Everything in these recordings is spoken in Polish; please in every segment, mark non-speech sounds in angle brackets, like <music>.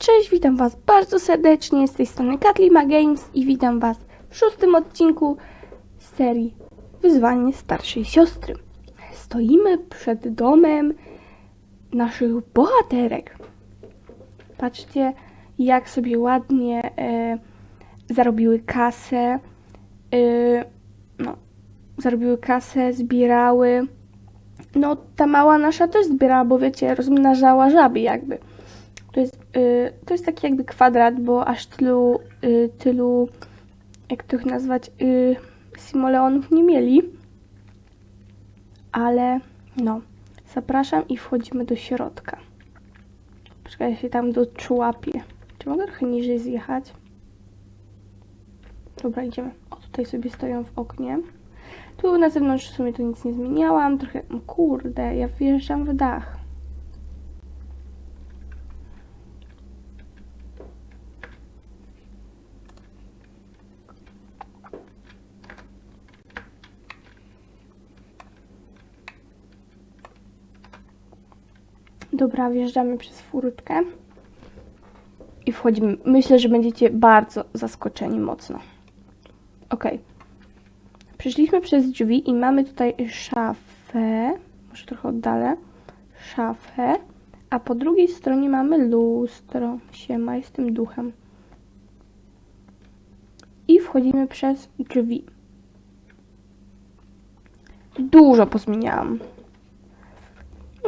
Cześć, witam Was bardzo serdecznie z tej strony Katlima Games i witam Was w szóstym odcinku serii Wyzwanie starszej siostry. Stoimy przed domem naszych bohaterek. Patrzcie, jak sobie ładnie e, zarobiły kasę. E, no, zarobiły kasę, zbierały. No, ta mała nasza też zbierała, bo wiecie, rozmnażała żaby jakby. To jest, y, to jest taki jakby kwadrat, bo aż tylu, y, tylu, jak to ich nazwać, y, simoleonów nie mieli. Ale no, zapraszam i wchodzimy do środka. Poczekaj, ja się tam doczułapię. Czy mogę trochę niżej zjechać? Dobra, idziemy. O, tutaj sobie stoją w oknie. Tu na zewnątrz w sumie to nic nie zmieniałam. Trochę, kurde, ja wjeżdżam w dach. Dobra, wjeżdżamy przez furtkę i wchodzimy. Myślę, że będziecie bardzo zaskoczeni mocno. Ok. Przyszliśmy przez drzwi i mamy tutaj szafę. Może trochę oddalę. Szafę. A po drugiej stronie mamy lustro. Siema, jestem duchem. I wchodzimy przez drzwi. Dużo pozmieniałam.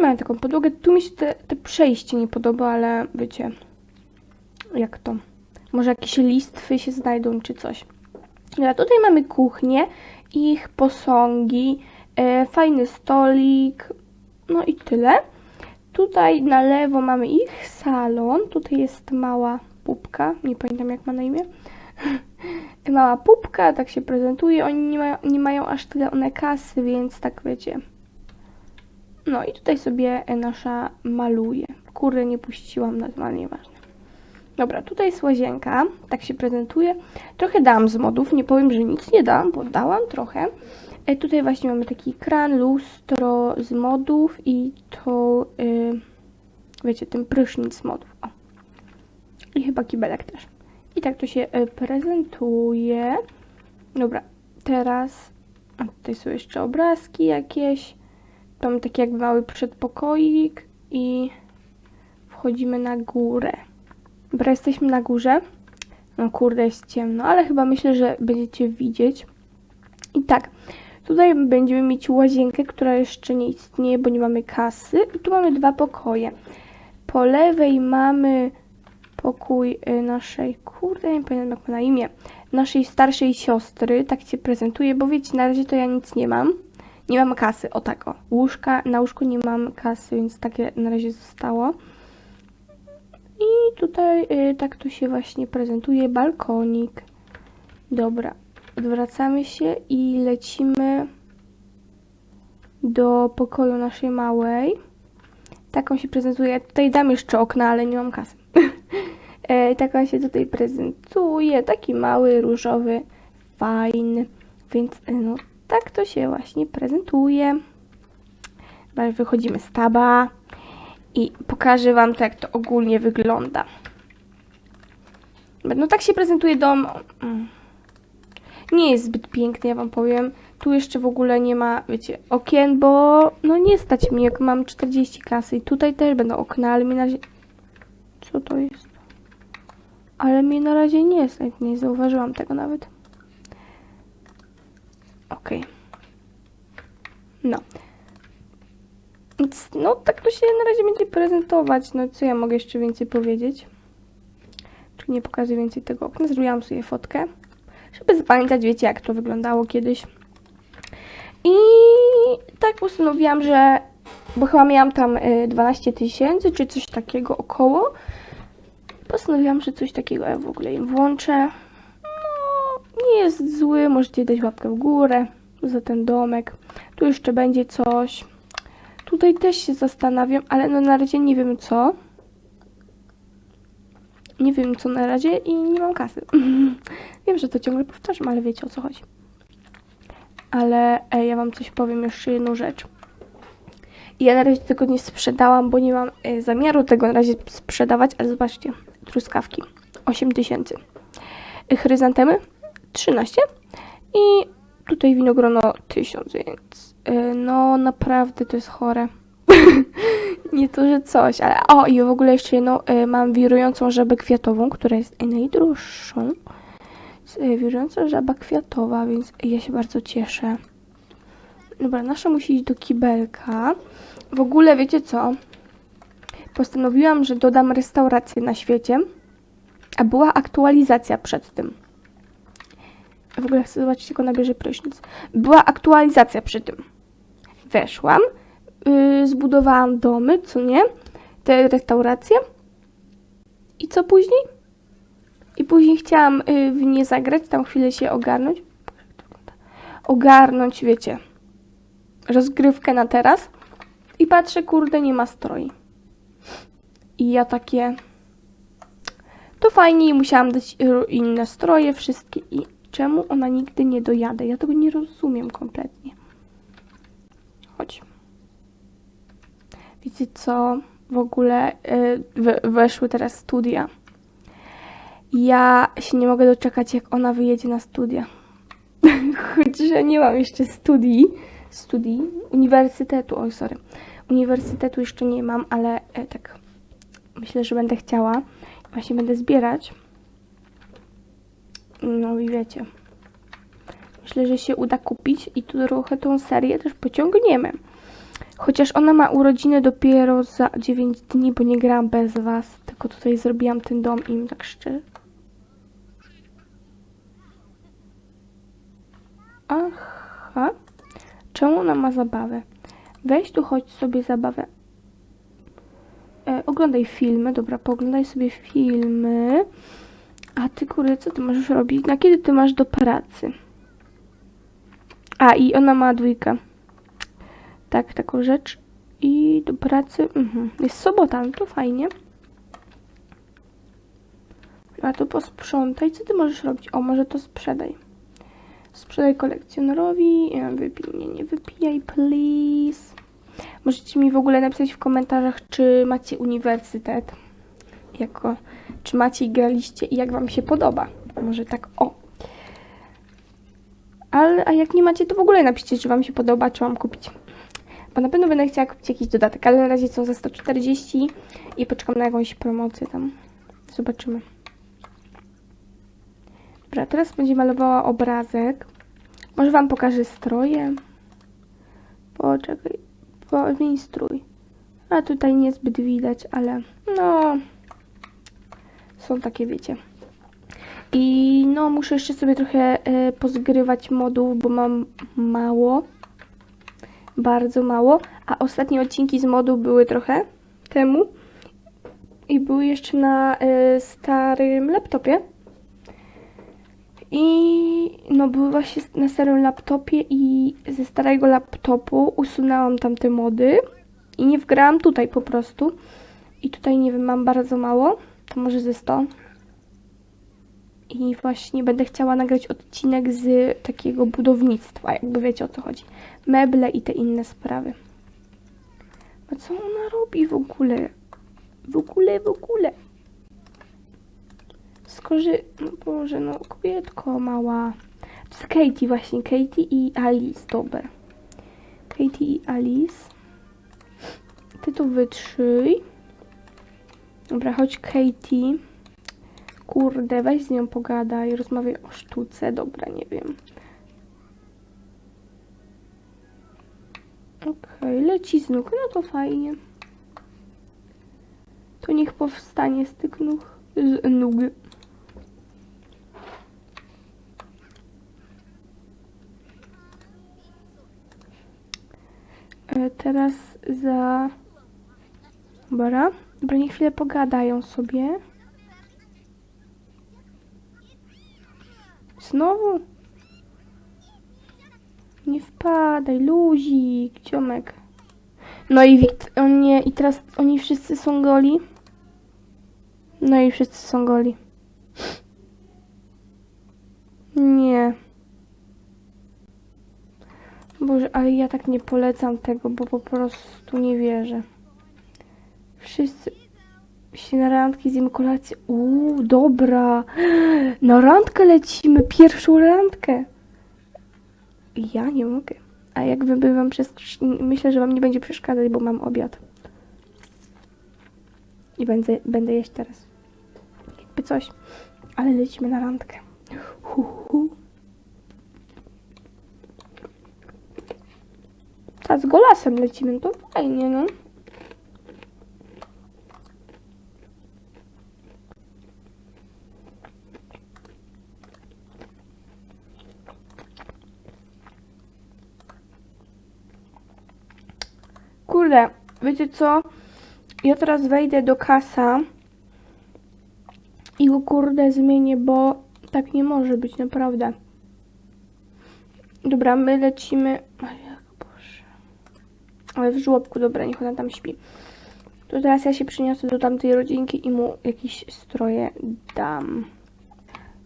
Mają taką podłogę. Tu mi się te, te przejście nie podoba, ale wiecie, jak to. Może jakieś listwy się znajdą, czy coś. Dobra, tutaj mamy kuchnię, ich posągi, e, fajny stolik, no i tyle. Tutaj na lewo mamy ich salon. Tutaj jest mała pupka, nie pamiętam jak ma na imię. <laughs> mała pupka, tak się prezentuje. Oni nie mają, nie mają aż tyle one kasy, więc tak wiecie. No i tutaj sobie e, nasza maluje. Kurde, nie puściłam, no ale nieważne. Dobra, tutaj jest łazienka, tak się prezentuje. Trochę dałam z modów, nie powiem, że nic nie dałam, bo dałam trochę. E, tutaj właśnie mamy taki kran, lustro z modów i to, y, wiecie, ten prysznic z modów. O. I chyba kibelek też. I tak to się e, prezentuje. Dobra, teraz a tutaj są jeszcze obrazki jakieś. Mamy taki jakby mały przedpokoik i wchodzimy na górę. Dobra, jesteśmy na górze. No kurde, jest ciemno, ale chyba myślę, że będziecie widzieć. I tak, tutaj będziemy mieć łazienkę, która jeszcze nie istnieje, bo nie mamy kasy. I tu mamy dwa pokoje. Po lewej mamy pokój y, naszej, kurde, nie pamiętam jak ma na imię, naszej starszej siostry. Tak się prezentuje, bo wiecie, na razie to ja nic nie mam. Nie mam kasy, o tak o. Łóżka, na łóżku nie mam kasy, więc takie na razie zostało. I tutaj y, tak to się właśnie prezentuje balkonik. Dobra, odwracamy się i lecimy do pokoju naszej małej. Taką się prezentuje. Tutaj dam jeszcze okna, ale nie mam kasy. <laughs> e, taka się tutaj prezentuje. Taki mały, różowy, fajny. Więc e, no, tak to się właśnie prezentuje. Wychodzimy z taba i pokażę Wam to, jak to ogólnie wygląda. No tak się prezentuje dom. Nie jest zbyt piękny, ja Wam powiem. Tu jeszcze w ogóle nie ma, wiecie, okien, bo no nie stać mi, jak mam 40 kasy. I tutaj też będą okna, ale mi na razie... Co to jest? Ale mi na razie nie stać, nie zauważyłam tego nawet. Okej. No. Więc, no, tak to się na razie będzie prezentować. No, co ja mogę jeszcze więcej powiedzieć? Czy nie pokażę więcej tego okna? Zrobiłam sobie fotkę, żeby zapamiętać, wiecie, jak to wyglądało kiedyś. I tak postanowiłam, że, bo chyba miałam tam y, 12 tysięcy, czy coś takiego około. Postanowiłam, że coś takiego ja w ogóle im włączę. Nie jest zły, możecie dać łapkę w górę za ten domek. Tu jeszcze będzie coś. Tutaj też się zastanawiam, ale no na razie nie wiem co. Nie wiem co na razie i nie mam kasy. <laughs> wiem, że to ciągle powtarzam, ale wiecie o co chodzi. Ale e, ja wam coś powiem jeszcze jedną rzecz. Ja na razie tego nie sprzedałam, bo nie mam e, zamiaru tego na razie sprzedawać, ale zobaczcie. truskawki 8000. Chryzantemy 13 i tutaj winogrono 1000, więc y, no naprawdę to jest chore. <laughs> Nie to, że coś, ale o i w ogóle jeszcze jedno, y, mam wirującą żabę kwiatową, która jest najdroższą. Jest, y, Wirująca żaba kwiatowa, więc ja się bardzo cieszę. Dobra, nasza musi iść do kibelka. W ogóle wiecie co? Postanowiłam, że dodam restaurację na świecie, a była aktualizacja przed tym. W ogóle chcę zobaczyć, jak ona bierze prysznic. Była aktualizacja przy tym. Weszłam, yy, zbudowałam domy, co nie? Te restauracje. I co później? I później chciałam yy, w nie zagrać, tam chwilę się ogarnąć. Ogarnąć, wiecie, rozgrywkę na teraz. I patrzę, kurde, nie ma stroi. I ja takie... To fajnie musiałam dać y, inne stroje, wszystkie i czemu ona nigdy nie dojadę? Ja tego nie rozumiem kompletnie. Chodź. Wiecie co? W ogóle y, we, weszły teraz studia. Ja się nie mogę doczekać, jak ona wyjedzie na studia. <laughs> Choć, że nie mam jeszcze studii, studii, uniwersytetu, oj sorry, uniwersytetu jeszcze nie mam, ale e, tak myślę, że będę chciała. Właśnie będę zbierać. No i wiecie. Myślę, że się uda kupić i tu trochę tą serię też pociągniemy. Chociaż ona ma urodziny dopiero za 9 dni, bo nie grałam bez was, tylko tutaj zrobiłam ten dom im tak szczerze. Aha. Czemu ona ma zabawę? Weź tu chodź sobie zabawę. E, oglądaj filmy, dobra, pooglądaj sobie filmy. A ty kurde, co ty możesz robić? Na kiedy ty masz do pracy? A, i ona ma dwójkę. Tak, taką rzecz. I do pracy. Mhm. Jest sobota, no to fajnie. A to posprzątaj. Co ty możesz robić? O, może to sprzedaj. Sprzedaj kolekcjonerowi. Wypij, nie, nie wypijaj, please. Możecie mi w ogóle napisać w komentarzach, czy macie uniwersytet. Jako, czy macie i graliście i jak wam się podoba. Może tak, o. Ale, a jak nie macie, to w ogóle napiszcie, czy wam się podoba, czy mam kupić. Bo na pewno będę chciała kupić jakiś dodatek, ale na razie są za 140 i poczekam na jakąś promocję tam. Zobaczymy. Dobra, teraz będzie malowała obrazek. Może wam pokażę stroje. Poczekaj, zmień strój. A tutaj niezbyt widać, ale no są takie, wiecie. I no, muszę jeszcze sobie trochę e, pozgrywać modów, bo mam mało. Bardzo mało. A ostatnie odcinki z modu były trochę temu. I były jeszcze na e, starym laptopie. I no były właśnie na starym laptopie i ze starego laptopu usunęłam tamte mody i nie wgrałam tutaj po prostu. I tutaj nie wiem, mam bardzo mało, to może ze 100. I właśnie będę chciała nagrać odcinek z takiego budownictwa, jakby wiecie o co chodzi. Meble i te inne sprawy. A co ona robi w ogóle? W ogóle, w ogóle. Skorzy... No Boże, no kobietko mała. To jest Katie właśnie, Katie i Alice, dobra. Katie i Alice. Ty tu wytrzyj. Dobra, chodź Katie. Kurde, weź z nią pogadaj, rozmawiaj o sztuce. Dobra, nie wiem. Okej, leci z nóg, no to fajnie. To niech powstanie z tych nóg. Z nóg. E, Teraz za... Dobra. Dobra, niech chwilę pogadają sobie. Znowu? Nie wpadaj, luzik, ciomek. No i Wit, o nie, i teraz oni wszyscy są goli. No i wszyscy są goli. Nie. Boże, ale ja tak nie polecam tego, bo po prostu nie wierzę. Wszyscy... się na randki zjemy kolację. Uuu, dobra. Na randkę lecimy, pierwszą randkę. Ja nie mogę. A by wam przez... Myślę, że wam nie będzie przeszkadzać, bo mam obiad. I będę, będę jeść teraz. Jakby coś. Ale lecimy na randkę. Hu, hu. Z golasem lecimy, no to fajnie, no. Kurde, wiecie co? Ja teraz wejdę do kasa i go kurde zmienię, bo tak nie może być, naprawdę. Dobra, my lecimy. Ale w żłobku, dobra, niech ona tam śpi. To teraz ja się przyniosę do tamtej rodzinki i mu jakieś stroje dam.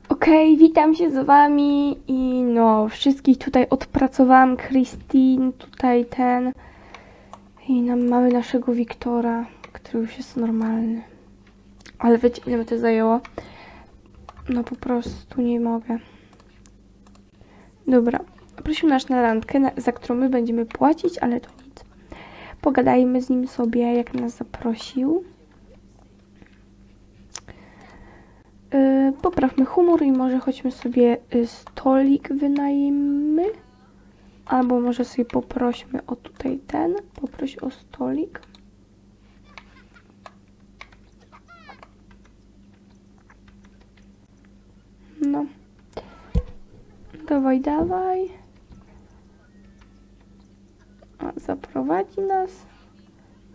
Okej, witam się z wami i no, wszystkich tutaj odpracowałam. Christine, tutaj ten. I nam mamy naszego Wiktora, który już jest normalny. Ale wiecie, ile mi to zajęło? No po prostu nie mogę. Dobra, prosił nas na randkę, za którą my będziemy płacić, ale to nic. Pogadajmy z nim sobie, jak nas zaprosił. Yy, poprawmy humor i może chodźmy sobie y, stolik wynajmmy. Albo może sobie poprośmy o tutaj ten. Poproś o stolik. No. Dawaj, dawaj. A, zaprowadzi nas.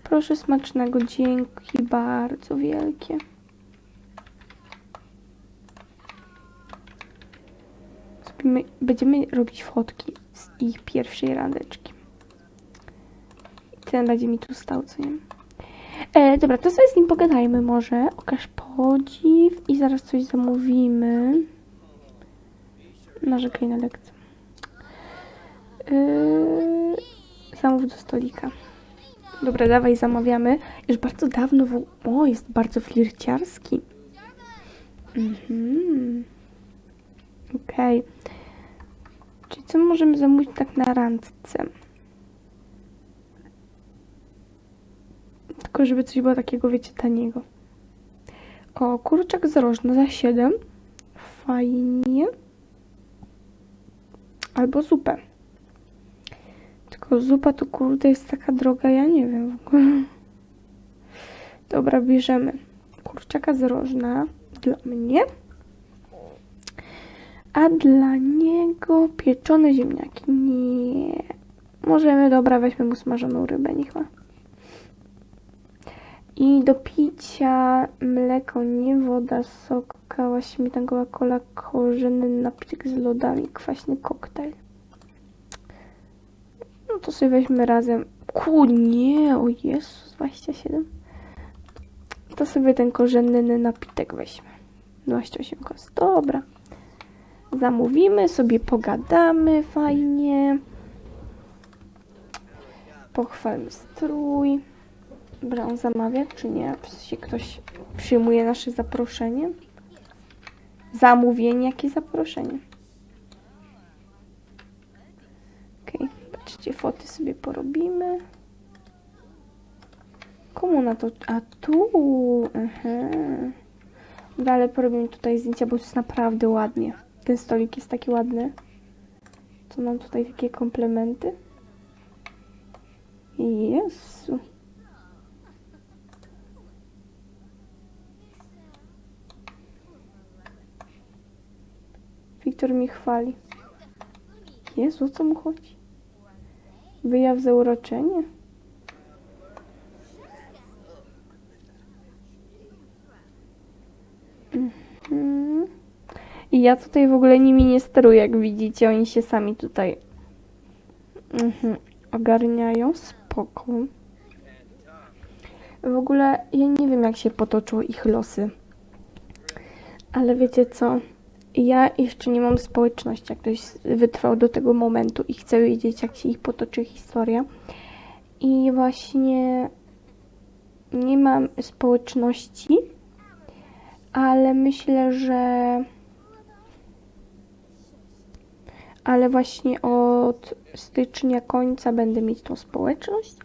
Proszę smacznego. Dzięki bardzo wielkie. Będziemy robić fotki ich pierwszej randeczki. Ten będzie mi tu stał, co nie? E, dobra, to sobie z nim pogadajmy może. Okaż podziw i zaraz coś zamówimy. Narzekaj na lekcję. Yy, zamów do stolika. Dobra, dawaj, zamawiamy. Już bardzo dawno, w... o, jest bardzo flirciarski. Mhm. Okej. Czyli co możemy zamówić tak na randce? Tylko żeby coś było takiego, wiecie, taniego. O, kurczak z rożna za 7. Fajnie. Albo zupę. Tylko zupa to kurde jest taka droga, ja nie wiem w ogóle. Dobra, bierzemy kurczaka z rożna dla mnie. A dla niego pieczone ziemniaki. Nie. Możemy, dobra, weźmy mu smażoną rybę, niech ma. I do picia mleko, nie woda, sok, kała, śmietankowa kola, korzenny napitek z lodami, kwaśny koktajl. No to sobie weźmy razem. Ku, nie, o Jezus, 27. To sobie ten korzenny napitek weźmy. 28 kost. Dobra. Zamówimy, sobie pogadamy fajnie. Pochwalmy strój. Dobra, on zamawia, czy nie? Sensie ktoś przyjmuje nasze zaproszenie? Zamówienie, jakie zaproszenie? Okej, patrzcie, foty sobie porobimy. Komu na to? A tu! Aha. Dobra, ale porobimy tutaj zdjęcia, bo to jest naprawdę ładnie. Ten stolik jest taki ładny. To mam tutaj takie komplementy. Jezu. Wiktor mi chwali. Jezu, o co mu chodzi? Wyjaw zauroczenie? Mhm. I ja tutaj w ogóle nimi nie steruję, jak widzicie. Oni się sami tutaj mhm, ogarniają. Spoko. W ogóle ja nie wiem, jak się potoczą ich losy. Ale wiecie co? Ja jeszcze nie mam społeczności, jak ktoś wytrwał do tego momentu i chce wiedzieć, jak się ich potoczy historia. I właśnie nie mam społeczności, ale myślę, że ale właśnie od stycznia końca będę mieć tą społeczność.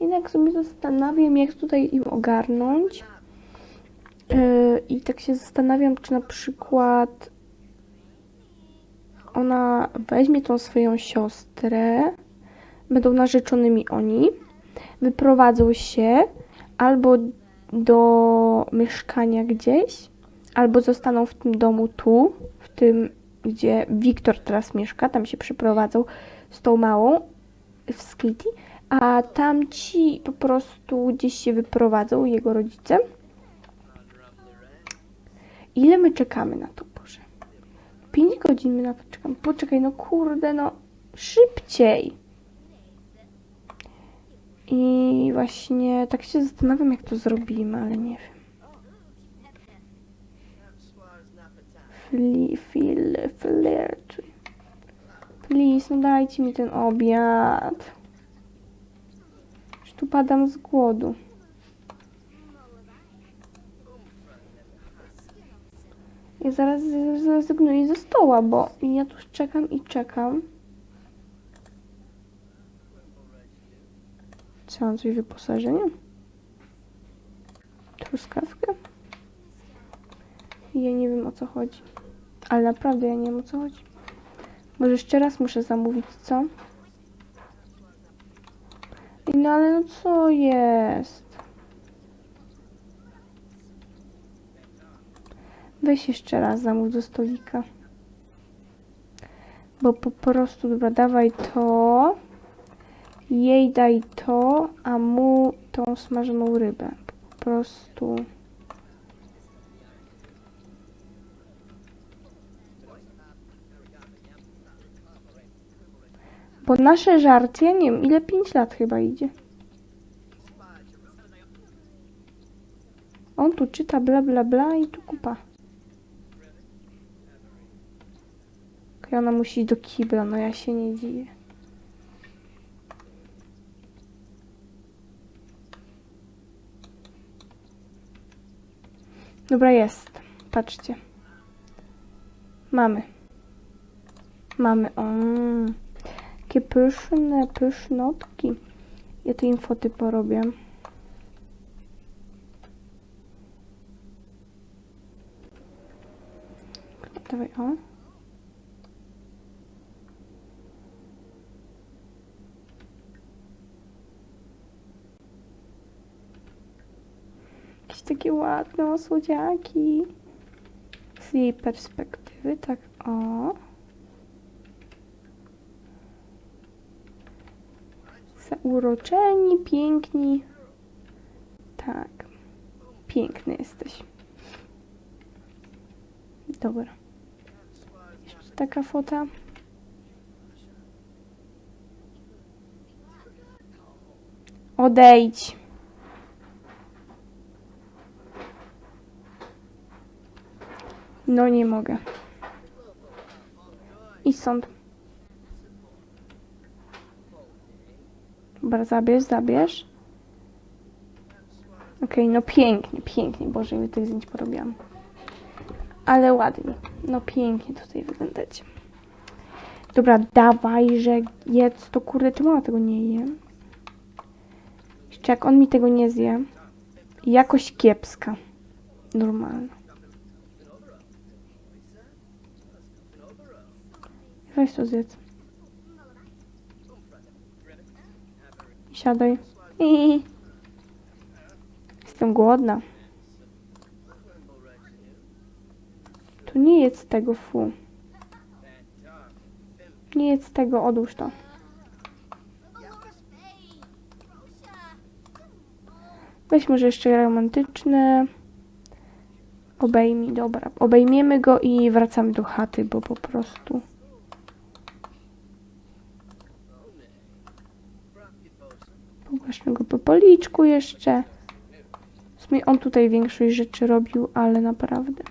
I tak sobie zastanawiam, jak tutaj im ogarnąć. Yy, I tak się zastanawiam, czy na przykład ona weźmie tą swoją siostrę, będą narzeczonymi oni, wyprowadzą się albo do mieszkania gdzieś, albo zostaną w tym domu tu, w tym, gdzie Wiktor teraz mieszka, tam się przeprowadzą z tą małą w Skitty, a tamci po prostu gdzieś się wyprowadzą, jego rodzice. Ile my czekamy na to, Boże? 5 godzin my na to czekamy. Poczekaj, no kurde, no szybciej. I właśnie tak się zastanawiam, jak to zrobimy, ale nie wiem. Fli, fil, flirt. Please, no dajcie mi ten obiad. Już tu padam z głodu. Ja zaraz zrezygnuję ze stoła, bo ja tu czekam i czekam. Co mam coś wyposażenia? Truskawkę? Ja nie wiem o co chodzi. Ale naprawdę ja nie wiem o co chodzi. Może jeszcze raz muszę zamówić, co? No ale no co jest? Weź jeszcze raz zamów do stolika. Bo po prostu, dobra, dawaj to. Jej daj to, a mu tą smażoną rybę. Po prostu. Bo nasze żarcie, ja nie wiem, ile 5 lat chyba idzie. On tu czyta bla bla bla i tu kupa. Okej, ona musi do kibla, no ja się nie dziwię. Dobra, jest. Patrzcie. Mamy. Mamy. Mm. Takie pyszne, pysznotki. Ja tu im foty porobię. Dawaj, o. Jakieś takie ładne słodziaki. Z jej perspektywy, tak o. Zauroczeni, piękni. Tak. Piękny jesteś. Dobra. Jeszcze taka fota. Odejdź. No nie mogę. I stąd. Dobra, zabierz, zabierz. Okej, no pięknie, pięknie. Boże, ile tych zdjęć porobiłam. Ale ładnie. No pięknie tutaj wyglądacie. Dobra, dawaj, że jedz to kurde, czemu ona tego nie je? Jeszcze jak on mi tego nie zje. Jakość kiepska. Normalna. Weź to zjedz. Siadaj. <laughs> Jestem głodna. Tu nie jedz tego, fu. Nie jedz tego, odłóż to. Weź może jeszcze romantyczne. Obejmij, dobra. Obejmiemy go i wracamy do chaty, bo po prostu... Pogłaszmy go po policzku jeszcze. W sumie on tutaj większość rzeczy robił, ale naprawdę.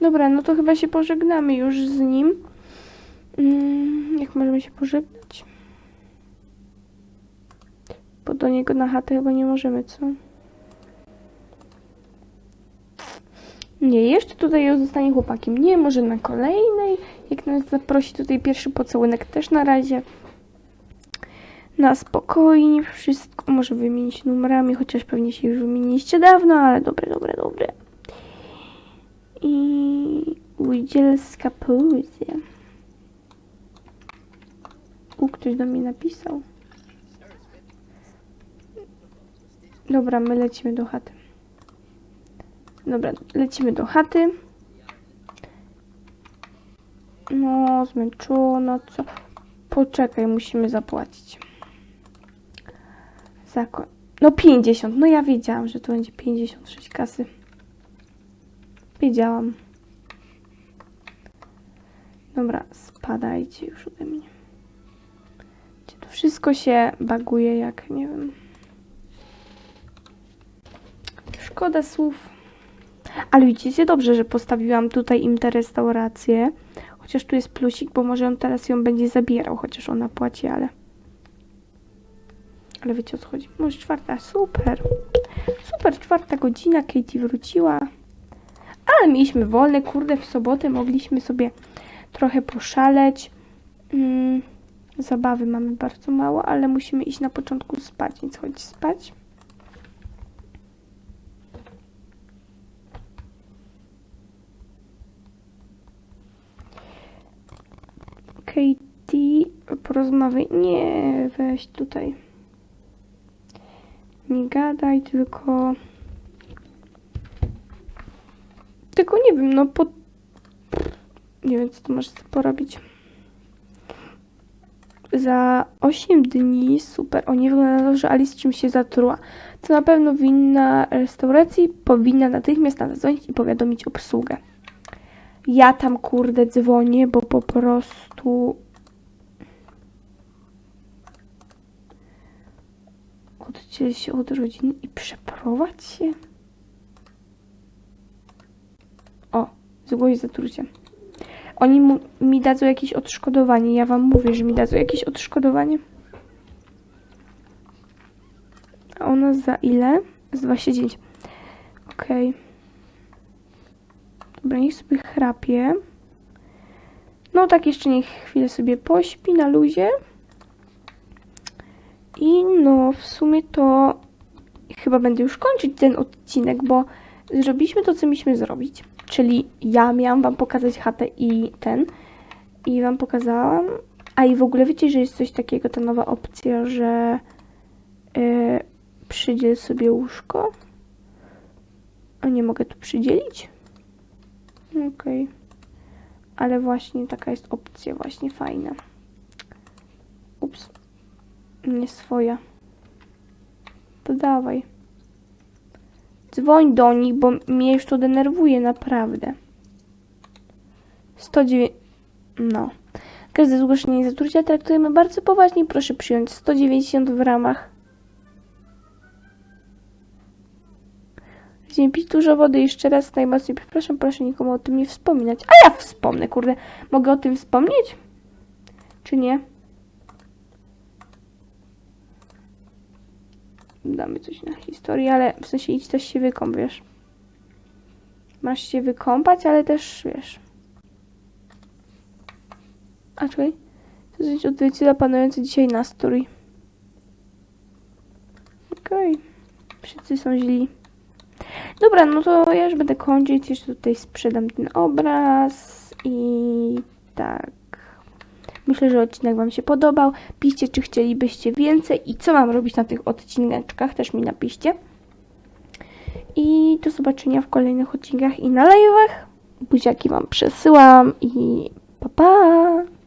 Dobra, no to chyba się pożegnamy już z nim. Mm, jak możemy się pożegnać? Bo do niego na chatę chyba nie możemy, co? Nie, jeszcze tutaj zostanie chłopakiem. Nie, może na kolejnej. Jak nas zaprosi tutaj pierwszy pocałunek też na razie. Na spokojnie wszystko. Może wymienić numerami, chociaż pewnie się już wymieniliście dawno, ale dobre, dobre, dobre. I Ujdzielska poezja. U, ktoś do mnie napisał. Dobra, my lecimy do chaty. Dobra, lecimy do chaty. No, zmęczona, co? Poczekaj, musimy zapłacić. Zako... No 50, no ja wiedziałam, że to będzie 56 kasy. Wiedziałam. Dobra, spadajcie już ode mnie. To wszystko się baguje jak, nie wiem. Szkoda słów. Ale widzicie, dobrze, że postawiłam tutaj im tę restaurację. Chociaż tu jest plusik, bo może on teraz ją będzie zabierał, chociaż ona płaci, ale... Ale wiecie o co chodzi. Może czwarta, super. Super, czwarta godzina, Katie wróciła. Ale mieliśmy wolne, kurde, w sobotę mogliśmy sobie trochę poszaleć. Mm, zabawy mamy bardzo mało, ale musimy iść na początku spać, więc chodź spać. Katie, porozmawiaj. Nie, weź tutaj. Nie gadaj, tylko. Tylko nie wiem, no po. Nie wiem, co tu masz porobić. Za 8 dni, super. O, nie wygląda na to, że Alice czymś się zatruła. To na pewno winna restauracji powinna natychmiast zadzwonić i powiadomić obsługę. Ja tam kurde dzwonię, bo po prostu. Oddziel się od rodziny i przeprowadź się. O, zgłoś zatrucie. Oni mu, mi dadzą jakieś odszkodowanie. Ja wam mówię, że mi dadzą jakieś odszkodowanie. A ona za ile? Z 29. Okej. Dobra, niech sobie chrapie. No tak jeszcze niech chwilę sobie pośpi na luzie. I no, w sumie to chyba będę już kończyć ten odcinek, bo zrobiliśmy to, co mieliśmy zrobić. Czyli ja miałam wam pokazać chatę i ten. I wam pokazałam. A i w ogóle wiecie, że jest coś takiego, ta nowa opcja, że yy, przydziel sobie łóżko. A nie mogę tu przydzielić? Okej. Ale właśnie taka jest opcja, właśnie fajna. Ups. Nie swoja. To dawaj. Dzwoń do nich, bo mnie już to denerwuje, naprawdę. 109... No. Każde zgłoszenie zatrucia traktujemy bardzo poważnie. Proszę przyjąć 190 w ramach. Będziemy pić dużo wody. Jeszcze raz najmocniej przepraszam. Proszę nikomu o tym nie wspominać. A ja wspomnę, kurde. Mogę o tym wspomnieć? Czy nie? Damy coś na historię, ale w sensie idź też się wykąp, wiesz. Masz się wykąpać, ale też, wiesz. A czekaj. To jest odzwierciedla panujący dzisiaj nastrój. Okej. Wszyscy są źli. Dobra, no to ja już będę kończyć. Jeszcze tutaj sprzedam ten obraz. I tak. Myślę, że odcinek Wam się podobał. Piszcie, czy chcielibyście więcej i co mam robić na tych odcineczkach. Też mi napiszcie. I do zobaczenia w kolejnych odcinkach i na live'ach. Buziaki Wam przesyłam i pa pa!